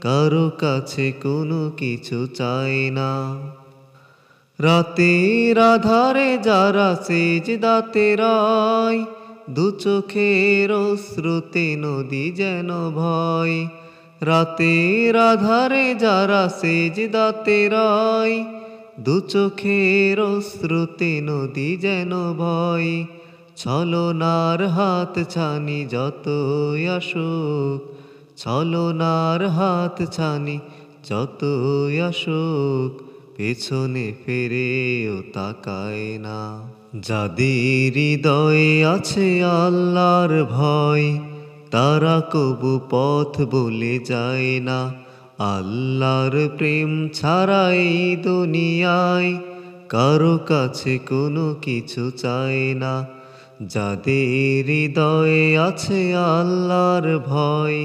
কারও কাছে কোনো কিছু চায় না। রাতের আধারে যারা সেজ দাতে রায়, দু চোখের শ্রুতে নদী যেন ভয় রাতের আধারে যারা সেজ দাতে রায়, দু চোখের শ্রুতে নদী যেন ভয় ছলনার হাত ছানি যত আসুক ছলনার হাত ছানি যত আসুক পেছনে ফেরেও তাকায় না। যাদের হৃদয়ে আছে আল্লাহর ভয়, তারা কবু পথ বলে যায় না। আল্লাহর প্রেম ছাড়াই দুনিয়ায় কারও কাছে কোনো কিছু চায় না। যাদের হৃদয়ে আছে আল্লাহর ভয়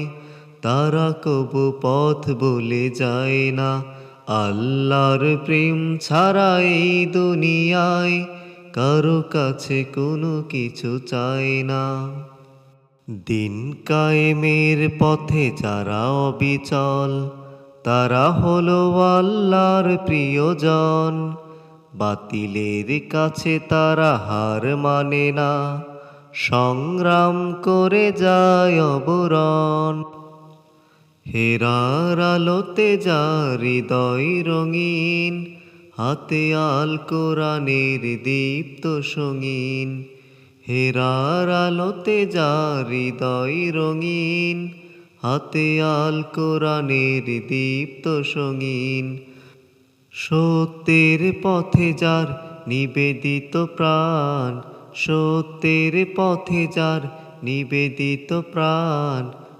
তারা কবু পথ বলে যায় না। আল্লাহর প্রেম ছাড়া এই দুনিয়ায় কারও কাছে কোনো কিছু চায় না। দিন কায়েমের পথে যারা অবিচল, তারা হলো আল্লাহর প্রিয়জন। বাতিলের কাছে তারা হার মানে না। সংগ্রাম করে যায় অবরণ। হেরার আলোতে যা হৃদয় রঙিন, হাতে আল কোরআনের দীপ্ত সঙ্গীন। হেরার আলোতে যা হৃদয় রঙিন, হাতে আল কোরআনের দীপ্ত সঙ্গীন। সত্যের পথে যার নিবেদিত প্রাণ, সত্যের পথে যার নিবেদিত প্রাণ